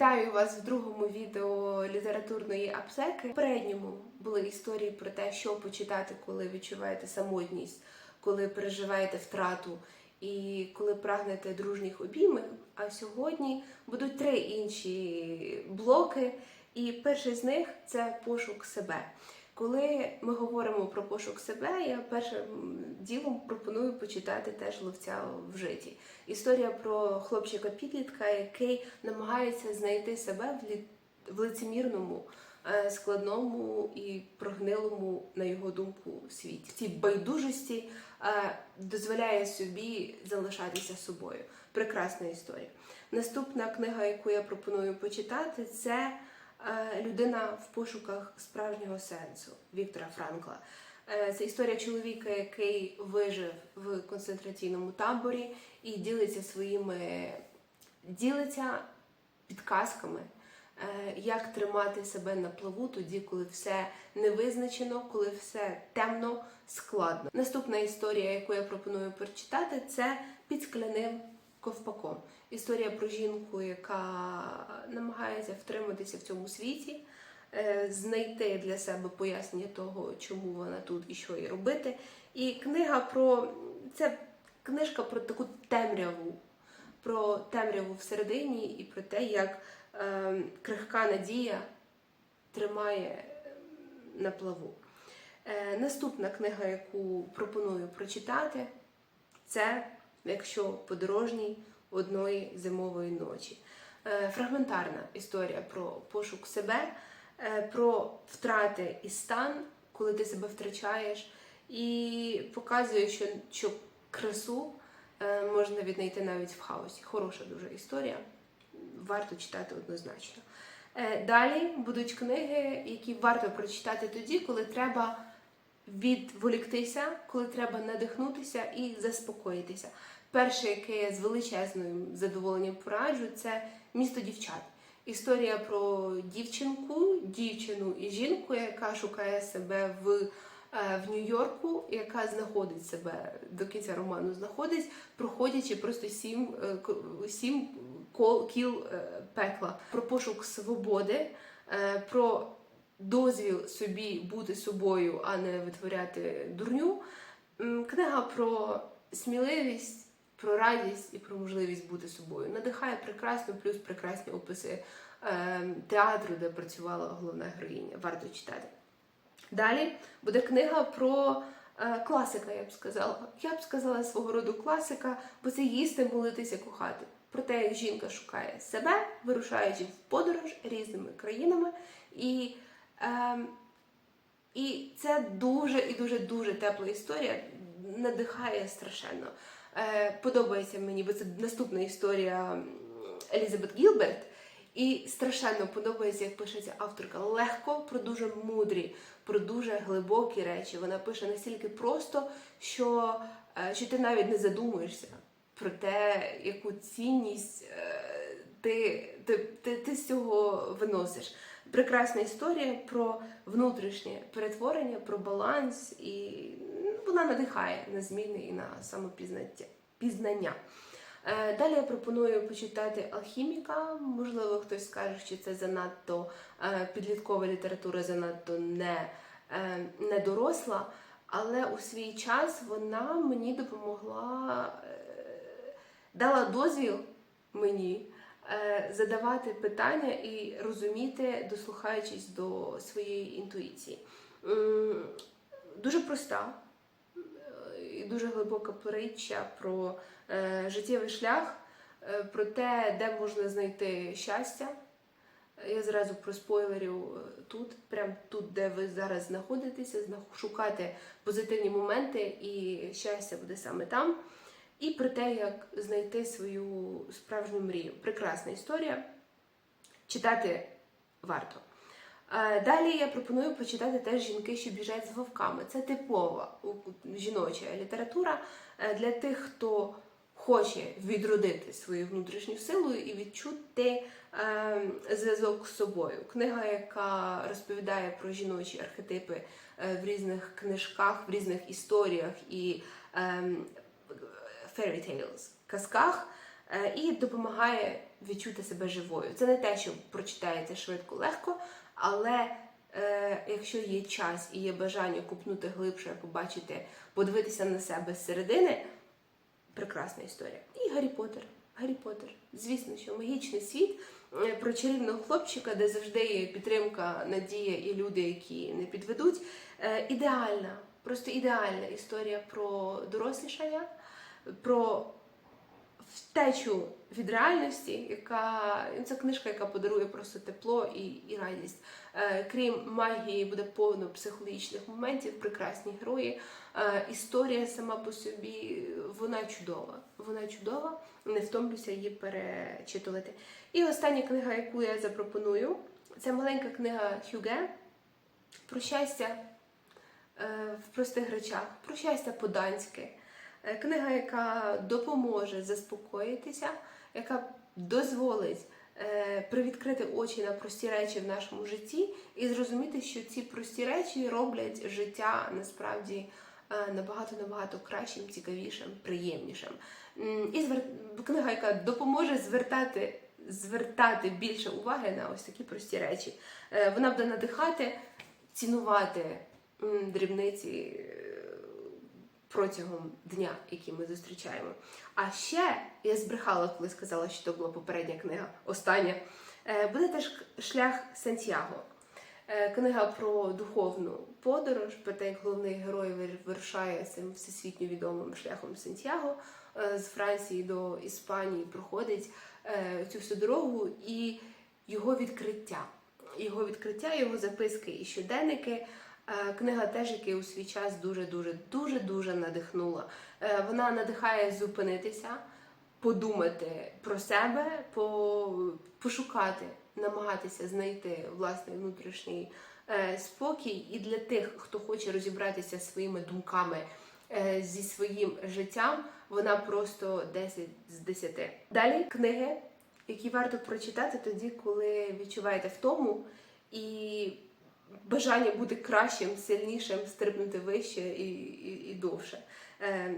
Вітаю вас в другому відео літературної аптеки. В передньому були історії про те, що почитати, коли відчуваєте самотність, коли переживаєте втрату і коли прагнете дружніх обіймів. А сьогодні будуть три інші блоки. І перший з них це пошук себе. Коли ми говоримо про пошук себе, я першим ділом пропоную почитати теж ловця в житті. Історія про хлопчика-підлітка, який намагається знайти себе в, лі... в лицемірному, е, складному і прогнилому, на його думку, світі. Цій байдужості е, дозволяє собі залишатися собою. Прекрасна історія. Наступна книга, яку я пропоную почитати, це Людина в пошуках справжнього сенсу Віктора Франкла. Е, Це історія чоловіка, який вижив в концентраційному таборі і ділиться своїми ділиться підказками, е, як тримати себе на плаву тоді, коли все не визначено, коли все темно, складно. Наступна історія, яку я пропоную прочитати, це під скляним ковпаком. Історія про жінку, яка намагається втриматися в цьому світі, е, знайти для себе пояснення того, чому вона тут і що їй робити. І книга про це книжка про таку темряву, про темряву всередині і про те, як е, крихка надія тримає на плаву. Е, наступна книга, яку пропоную прочитати, це якщо подорожній одної зимової ночі. Е, Фрагментарна історія про пошук себе, е, про втрати і стан, коли ти себе втрачаєш, і показує, що, що красу е, можна віднайти навіть в хаосі. Хороша дуже історія, варто читати однозначно. Далі будуть книги, які варто прочитати тоді, коли треба відволіктися, коли треба надихнутися і заспокоїтися. Перше, яке я з величезним задоволенням пораджу, це місто дівчат. Історія про дівчинку, дівчину і жінку, яка шукає себе в, е, в Нью-Йорку, яка знаходить себе до кінця роману, знаходить, проходячи просто сім, е, сім кол, кіл е, пекла. Про пошук свободи, про дозвіл собі бути собою, а не витворяти дурню. Книга про сміливість, про радість і про можливість бути собою. Надихає прекрасно, плюс прекрасні описи е, театру, де працювала головна героїня. Варто читати. Далі буде книга про е, класика, я б сказала. Я б сказала свого роду класика, бо це їсти, молитися, кохати. Про те, як жінка шукає себе, вирушаючи в подорож різними країнами. І, ем, і це дуже і дуже дуже тепла історія, надихає страшенно. Е, подобається мені, бо це наступна історія Елізабет Гілберт. І страшенно подобається, як пишеться авторка легко про дуже мудрі, про дуже глибокі речі. Вона пише настільки просто, що, е, що ти навіть не задумуєшся про те, яку цінність е, ти, ти, ти, ти з цього виносиш. Прекрасна історія про внутрішнє перетворення, про баланс, і вона надихає на зміни і на самопізнання. пізнання. Е, Далі я пропоную почитати алхіміка. Можливо, хтось скаже, що це занадто е, підліткова література, занадто не, е, не доросла, але у свій час вона мені допомогла, дала дозвіл мені задавати питання і розуміти, дослухаючись до своєї інтуїції. Дуже проста дуже глибока притча про е, життєвий шлях, е, про те, де можна знайти щастя. Я зразу проспойлерю е, тут, прямо тут, де ви зараз знаходитеся, шукати позитивні моменти, і щастя буде саме там. І про те, як знайти свою справжню мрію. Прекрасна історія. Читати варто. Е, Далі я пропоную почитати теж жінки, що біжать з вовками. Це типова жіноча література е, для тих, хто хоче відродити свою внутрішню силу і відчути е, зв'язок з собою. Книга, яка розповідає про жіночі архетипи в різних книжках, в різних історіях і fairy tales, казках, і допомагає відчути себе живою. Це не те, що прочитаєте швидко, легко, але е, якщо є час і є бажання купнути глибше, побачити, подивитися на себе зсередини, прекрасна історія. І Гаррі Поттер. Гаррі Поттер. Звісно, що магічний світ е, про чарівного хлопчика, де завжди є підтримка, надія і люди, які не підведуть. Е, Ідеальна, просто ідеальна історія про дорослішання, про втечу від реальності, яка ну, це книжка, яка подарує просто тепло і, і радість. Е, крім магії, буде повно психологічних моментів, прекрасні герої. Е, історія сама по собі вона чудова. Вона чудова, не втомлюся її перечитувати. І остання книга, яку я запропоную, це маленька книга Хюге про щастя е, в простих речах, про щастя по-данськи. Е, Книга, яка допоможе заспокоїтися, яка дозволить е, привідкрити очі на прості речі в нашому житті і зрозуміти, що ці прості речі роблять життя насправді е, набагато набагато кращим, цікавішим, приємнішим. І звер... книга, яка допоможе звертати, звертати більше уваги на ось такі прості речі. Вона буде надихати, цінувати дрібниці. Протягом дня, який ми зустрічаємо. А ще я збрехала, коли сказала, що це була попередня книга, остання. Е, Буде теж шлях Сантьяго. Е, Книга про духовну подорож, про те, як головний герой вир- вирушає цим всесвітньо відомим шляхом Сантьяго е, з Франції до Іспанії, проходить цю всю дорогу і його відкриття. Його відкриття, його записки і щоденники. Е, Книга теж, яка у свій час дуже дуже дуже надихнула. Е, Вона надихає зупинитися, подумати про себе, пошукати, намагатися знайти власний внутрішній е, спокій. І для тих, хто хоче розібратися своїми думками, зі своїм життям, вона просто 10 з 10. Далі книги, які варто прочитати тоді, коли відчуваєте втому і бажання бути кращим, сильнішим, стрибнути вище і, і, і довше. Е,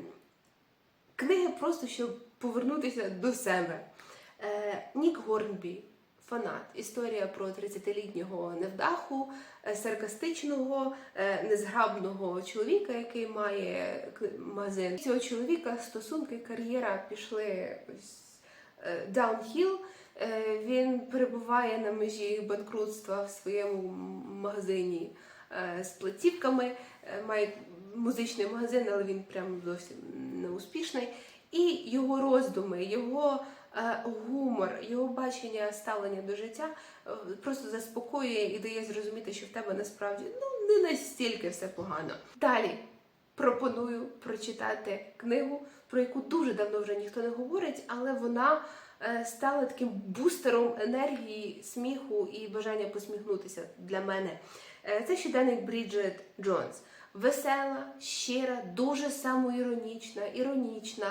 книги просто щоб повернутися до себе. Е, Нік Горнбі, фанат. Історія про 30-літнього невдаху, е, саркастичного, е, незграбного чоловіка, який має магазин. Цього чоловіка стосунки, кар'єра пішли ось, е, даунхіл. Е, Він перебуває на межі банкрутства в своєму магазині е, з платівками, е, має музичний магазин, але він прям зовсім не успішний. І його роздуми, його гумор, його бачення ставлення до життя просто заспокоює і дає зрозуміти, що в тебе насправді ну не настільки все погано. Далі пропоную прочитати книгу, про яку дуже давно вже ніхто не говорить, але вона стала таким бустером енергії, сміху і бажання посміхнутися для мене. Е, Це щоденник Бріджит Джонс. Весела, щира, дуже самоіронічна, іронічна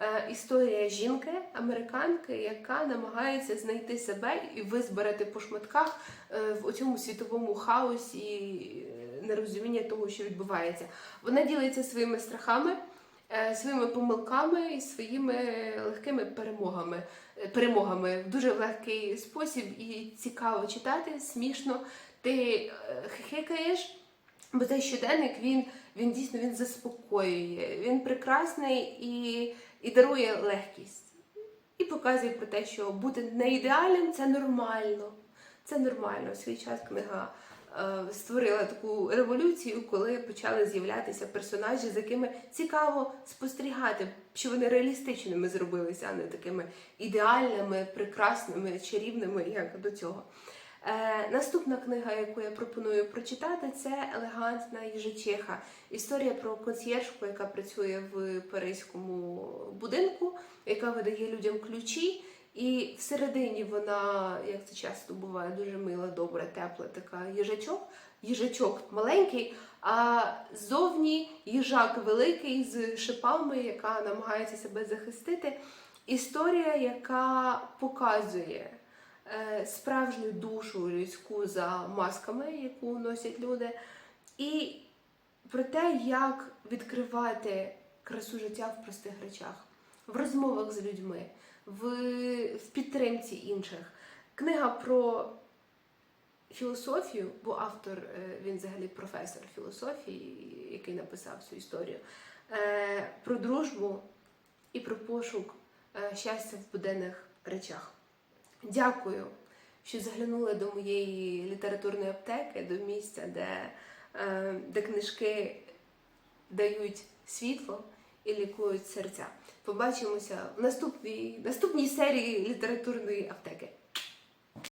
е, історія жінки, американки, яка намагається знайти себе і визбирати по шматках е, в цьому світовому хаосі е, нерозуміння того, що відбувається. Вона ділиться своїми страхами, е, своїми помилками і своїми легкими перемогами. е, Перемогами в дуже легкий спосіб і цікаво читати, смішно. Ти е, хихикаєш, бо цей щоденник він, він дійсно він заспокоює, він прекрасний і, і дарує легкість. І показує про те, що бути не ідеальним це нормально. Це нормально. Свій час книга е, створила таку революцію, коли почали з'являтися персонажі, з якими цікаво спостерігати, що вони реалістичними зробилися, а не такими ідеальними, прекрасними, чарівними, як до цього. Е, наступна книга, яку я пропоную прочитати, це елегантна їжачиха. Історія про консьєржку, яка працює в паризькому будинку, яка видає людям ключі. І всередині вона, як це часто буває, дуже мила, добра, тепла така їжачок. Їжачок маленький, а ззовні їжак великий з шипами, яка намагається себе захистити. Історія, яка показує е, справжню душу людську за масками, яку носять люди, і про те, як відкривати красу життя в простих речах, в розмовах з людьми, в, підтримці інших. Книга про філософію, бо автор е, він взагалі професор філософії, який написав цю історію, е, про дружбу і про пошук е, щастя в буденних речах. Дякую, що заглянули до моєї літературної аптеки, до місця, де, де книжки дають світло і лікують серця. Побачимося в наступній, наступній серії літературної аптеки.